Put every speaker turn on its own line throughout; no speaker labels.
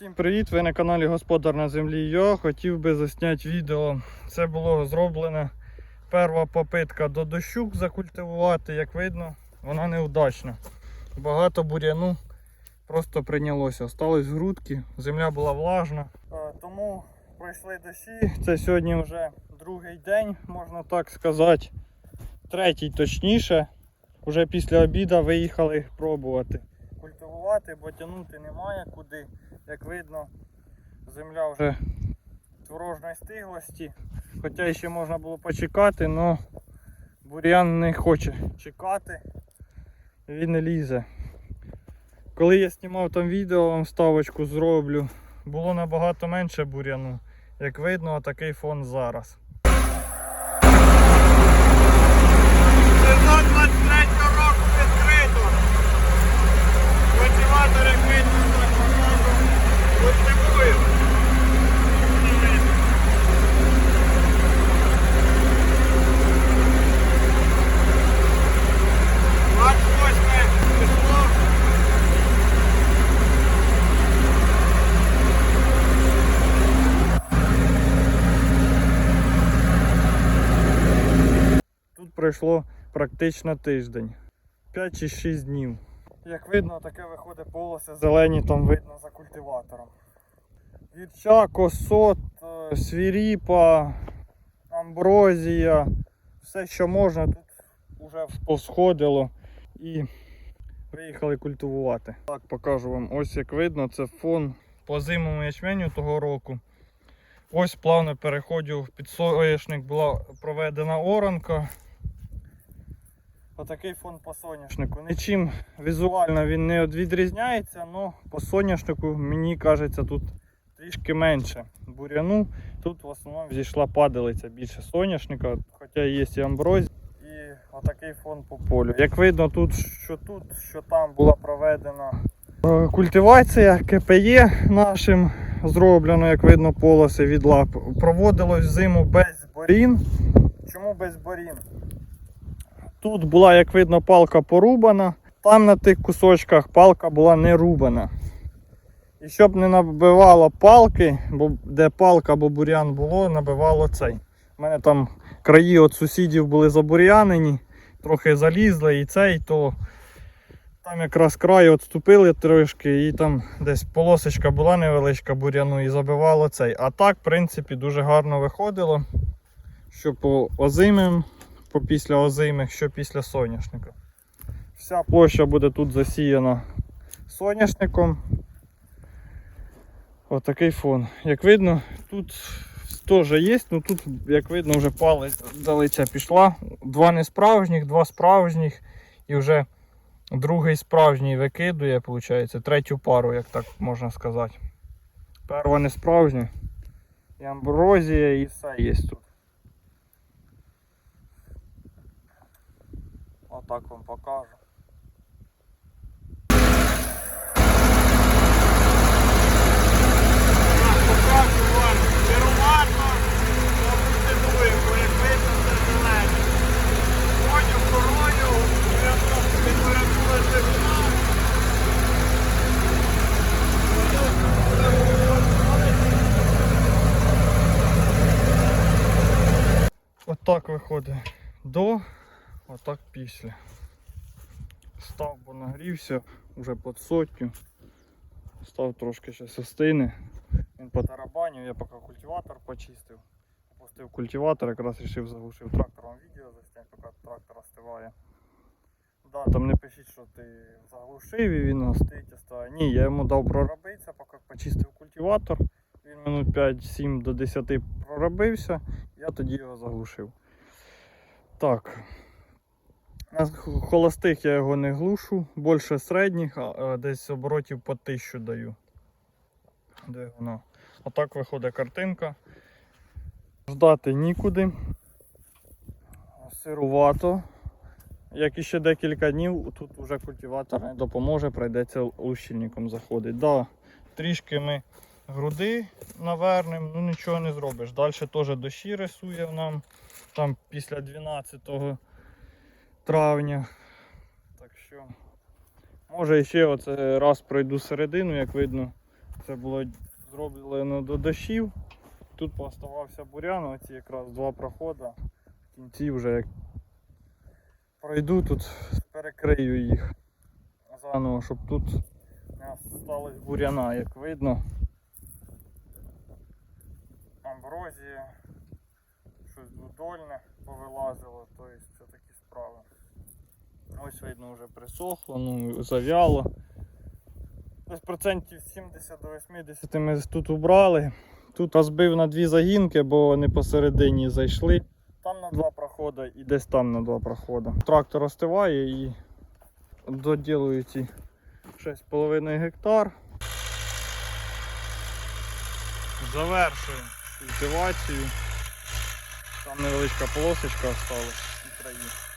Всім привіт! Ви на каналі Господар на землі. Я хотів би засняти відео. Це було зроблена перша попитка до дощук закультивувати. Як видно, вона неудачна. Багато бур'яну просто прийнялося. Осталось грудки, земля була влажна. Е, Тому пройшли дощі. Це сьогодні вже другий день, можна так сказати. Третій точніше. Уже після обіду виїхали пробувати культивувати, бо тягнути немає куди. Як видно, земля вже творожної стиглості. Хоча ще можна було почекати, але бур'ян не хоче чекати. Він не лізе. Коли я знімав там відео, вам ставочку зроблю, було набагато менше бур'яну. Як видно, такий фон зараз. Сезон 23 року відкрито. Культиватор, як видно, так покажу, культивую. Двадцять восьме число. Тут пройшло практично тиждень. 5 чи 6 днів. Як видно, таке виходить полоси зелені, там видно за культиватором. Вірча, косот, е, свіріпа, амброзія, все що можна, тут вже посходило і виїхали культивувати. Так, покажу вам. Ось як видно, це фон по зимовому ячменю того року. Ось плавно переходив під соняшник була проведена оранка. Отакий фон по соняшнику. Нічим візуально він не відрізняється, але по соняшнику мені кажеться тут трішки менше буряну. Тут в основному зійшла падалиця більше соняшника, хоча є і амброзія. І отакий фон по полю. Як видно, тут що тут, що там була проведена е, культивація КПЄ нашим зроблено, як видно, полоси від лап. Проводилось зиму без борін. Чому без борін? Тут була, як видно, палка порубана, там на тих кусочках палка була не рубана. І щоб не набивало палки, бо де палка або бур'ян було, набивало цей. У мене там краї від сусідів були забур'янені, трохи залізли і цей, то там якраз край відступили трошки, і там десь полосочка була невеличка бур'яну і забивало цей. А так, в принципі, дуже гарно виходило. Що по озимим, після озимих, що після соняшника. Вся площа буде тут засіяна соняшником. Отакий фон. Як видно, тут теж є, але тут, як видно, вже палиця пішла. Два несправжніх, два справжніх і вже другий справжній викидує, виходить, третю пару, як так можна сказати. Перва не справжня. І амброзія, і все є тут. Отак вам покажу. Покажу вам керувально, культивуємо, як видно, це зелене. Короню, температура земля. Отак виходить до, отак після. Став, бо нагрівся вже під сотню. Став трошки ще остине. Він по тарабаню, я поки культиватор почистив. Опустив культиватор, якраз вирішив заглушив трактором відео засняти, поки трактор остиває. Да, там не пишіть, що ти заглушив і він остить остає. Ні, я йому дав проробитися, поки почистив культиватор. Він минут 5-7 до 10 проробився, я тоді його заглушив. Так. На холостих я його не глушу, більше середніх, а десь оборотів по 1000 даю. Де воно? Отак виходить картинка. Ждати нікуди. Сирувато. Як іще декілька днів, тут вже культиватор не допоможе, прийдеться лущильником заходить. Да, трішки ми груди навернемо, ну нічого не зробиш. Далі теж дощі рисує нам там після 12 травня. Так що, може ще оце раз пройду середину, як видно, Це було зроблено до дощів. Тут поставався бурян, оці якраз два проходи. В кінці вже як пройду тут, перекрию їх заново, щоб тут не сталося буряна, як видно. Амброзія, щось двудольне повилазило, тобто це такі справи. Ось видно вже присохло, ну зав'яло. Десь процентів 70 до 80 ми тут убрали. Тут розбив на дві загінки, бо вони посередині зайшли. Там на два проходи і десь там на два проходи. Трактор остиває і доділую ці 6,5 гектар. Завершую культивацію. Там невеличка полосочка осталась і краї.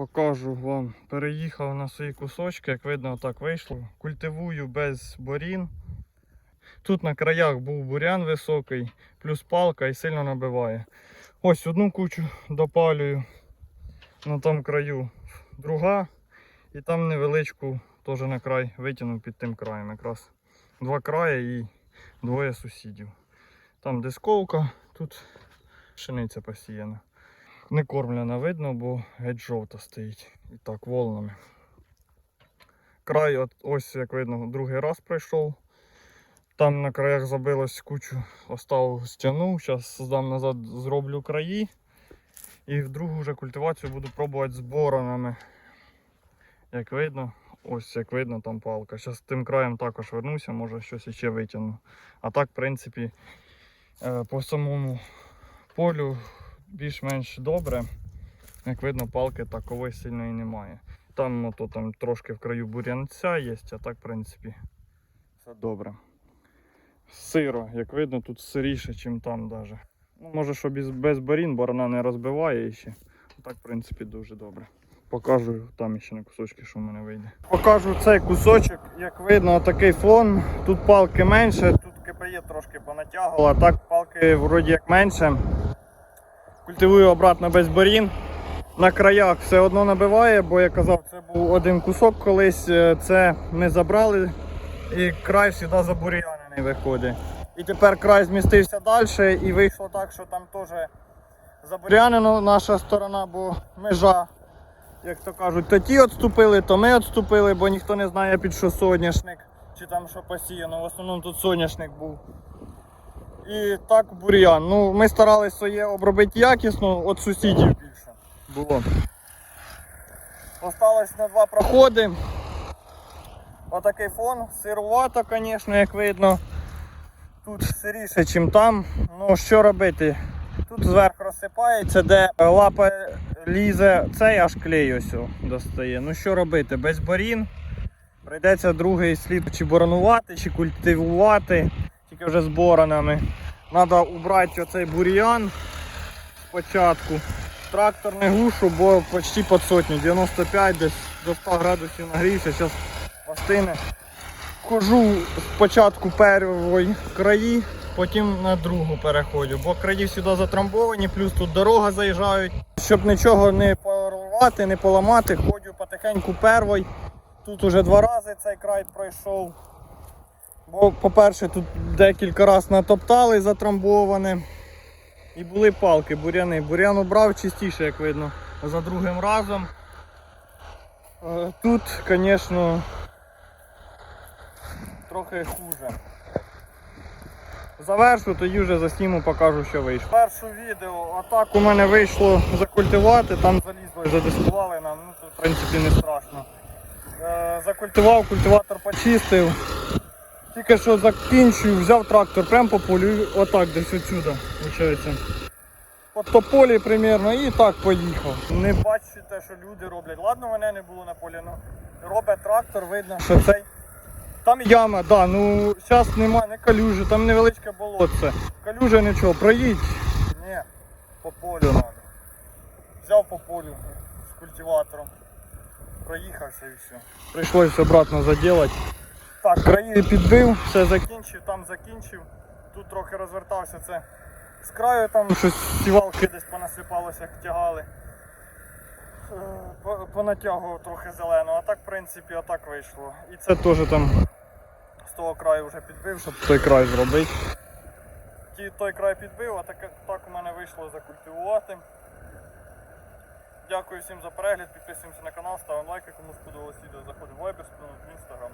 Покажу вам. Переїхав на свої кусочки, як видно, так вийшло. Культивую без борін. Тут на краях був бурян високий, плюс палка і сильно набиває. Ось одну кучу допалюю на тому краю, друга, і там невеличку теж на край витягнув під тим краєм. Якраз два краї і двоє сусідів. Там дисковка, тут пшениця посіяна. Не кормлена видно, бо геть жовта стоїть. І так, волнами. Край, от, ось як видно, другий раз пройшов. Там на краях забилось кучу, оставив стягнув. Зараз здам назад, зроблю краї. І в другу вже культивацію буду пробувати з боронами. Як видно, ось як видно, там палка. Зараз тим краєм також вернуся, може щось іще витягну. А так, в принципі, е, по самому полю більш-менш добре. Як видно, палки такової сильної немає. Там, ото, там трошки в краю бурянця є, а так, в принципі, все добре. Сиро, як видно, тут сиріше, ніж там даже. Ну, може, що без, без барін барана не розбиває ще. Так, в принципі, дуже добре. Покажу там ще на кусочки, що в мене вийде. Покажу цей кусочок, як видно, такий фон. Тут палки менше, тут КПЄ трошки понатягувало, а так палки вроді як менше. Культивую обратно без борін. На краях все одно набиває, бо я казав, це був один кусок колись. е, Це ми забрали і край завжди забур'янений виходить. І тепер край змістився далі і вийшло так, що там теж забур'янено наша сторона, бо межа, як то кажуть, то ті відступили, то ми відступили, бо ніхто не знає під що соняшник, чи там що посіяно. В основному тут соняшник був. І так бур'ян. Ну, ми старалися своє обробити якісно, від сусідів більше було. Осталось на два проходи. Отакий фон. Сирувато, звісно, як видно. Тут сиріше, ніж там. Ну що робити? Тут зверху розсипається, де лапа лізе, цей аж клей ось достає. Ну що робити? Без борін. Прийдеться другий слід чи боронувати, чи культивувати, тільки вже з. Треба убрати оцей бур'ян спочатку. Трактор не глушу, бо почти під сотню, 95 десь до 100 градусів нагрівся, зараз остине. Хожу спочатку першої краї, потім на другу переходжу, бо краї сюди затрамбовані, плюс тут дорога заїжджають. Щоб нічого не порвати, не поламати, ходжу потихеньку первой. Тут уже два рази цей край пройшов. Бо, по-перше, тут декілька разів натоптали затрамбоване. І були палки, буряни. Бурян убрав чистіше, як видно, за другим разом. Е, Тут, звісно, трохи хуже. Завершу, тоді вже засніму, покажу, що вийшло. Перше відео, а так у мене вийшло закультивати, там залізли, задискували нам, ну тут в принципі не страшно. Е, закультивав, культиватор почистив. Тільки що закінчую, взяв трактор прямо по полю, отак десь отсюда, виходить. От то полі примерно і так поїхав. Не бачите, що люди роблять. Ладно, мене не було на полі, але робить трактор, видно, що цей. Там яма, да, ну зараз нема не калюжі, там невеличке болотце. Калюжа нічого, проїдь. Ні, по полю треба. Взяв по полю з культиватором. Проїхався і все. Прийшлось обратно заділати. Так, краї підбив, все закінчив, там закінчив. Тут трохи розвертався це. З краю там щось сівалки десь понасипалося, як тягали. Е, Понатягував трохи зеленого, а так в принципі отак вийшло. І це теж там з того краю вже підбив, щоб той край зробити. Той край підбив, а так, так у мене вийшло закультивувати. Дякую всім за перегляд, підписуємося на канал, ставимо лайки, кому сподобалось відео, заходимо в опис, в інстаграм.